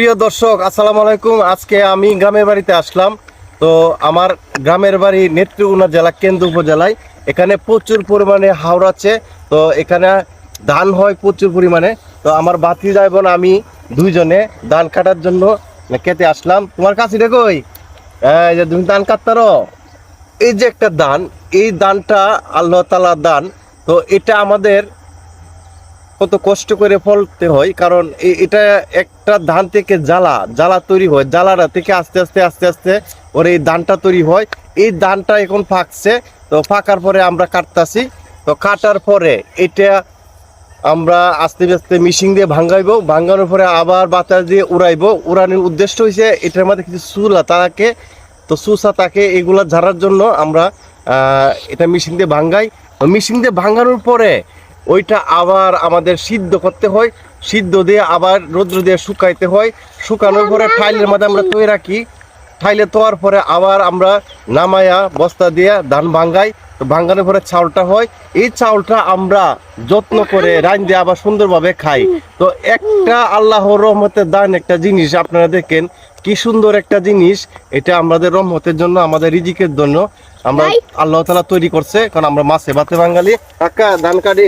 প্রিয় দর্শক, আসসালামু আলাইকুম। আজকে আমি গ্রামের বাড়িতে আসলাম। তো আমার গ্রামের বাড়ি নেত্রকোনা জেলা কেন্দ্র উপজেলায়। এখানে প্রচুর পরিমাণে হাওড় আছে। তো এখানে ধান হয় প্রচুর পরিমাণে। তো আমার বাতি না আমি দুইজনে ধান কাটার জন্য কেটে আসলাম। তোমার কাছে দেখোই এই যে তুমি ধান কাটতারো? এই যে একটা দান এই দানটা আল্লাহ তালার দান। তো এটা আমাদের কত কষ্ট করে ফলতে হয়, কারণ এটা একটা ধান থেকে জ্বালা জ্বালা তৈরি হয়, জ্বালাটা থেকে আস্তে আস্তে আস্তে আস্তে ওর এই ধানটা তৈরি হয়। এই ধানটা এখন ফাঁকছে, তো ফাঁকার পরে আমরা কাটতাছি। তো কাটার পরে এটা আমরা আস্তে আস্তে মিশিং দিয়ে ভাঙ্গাইবো, ভাঙ্গানোর পরে আবার বাতাস দিয়ে উড়াইবো। উড়ানোর উদ্দেশ্য হয়েছে এটার মধ্যে কিছু চুলা তাকে তো সুসা তাকে এগুলা ঝাড়ার জন্য আমরা এটা মেশিন দিয়ে ভাঙ্গাই। মেশিন দিয়ে ভাঙ্গানোর পরে ওইটা আবার আমাদের সিদ্ধ করতে হয় সিদ্ধ দিয়ে আবার রৌদ্র দিয়ে শুকাইতে হয়। শুকানোর পরে ফাইলের মধ্যে আমরা তৈরি রাখি। ফাইলে তোয়ার পরে আবার আমরা নামায়া বস্তা দিয়ে ধান ভাঙ্গাই তো ভাঙ্গানোর পরে চাউলটা হয়। এই চাউলটা আমরা যত্ন করে রান দিয়ে আবার সুন্দরভাবে খাই। তো একটা আল্লাহর রহমতের দান একটা জিনিস আপনারা দেখেন কি সুন্দর একটা জিনিস। এটা আমাদের রহমতের জন্য আমাদের রিজিকের জন্য আমরা আল্লাহ তালা তৈরি করছে কারণ আমরা মাছে ভাতে বাঙালি। কাকা ধান কাটি।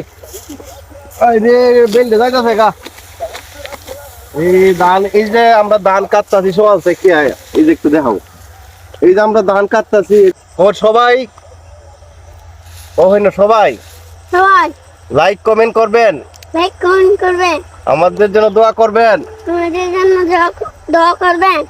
যাইতেছে গা। এই ধান এই যে আমরা ধান কাটতাছি সবাই আছে কি এই যে একটু দেখাও। এই যে আমরা ধান কাটতাছি ও সবাই? ও হয় না সবাই? সবাই। লাইক কমেন্ট করবেন? লাইক কমেন্ট করবেন। আমাদের জন্য দোয়া করবেন? তোমাদের জন্য দোয়া- দোয়া করবেন।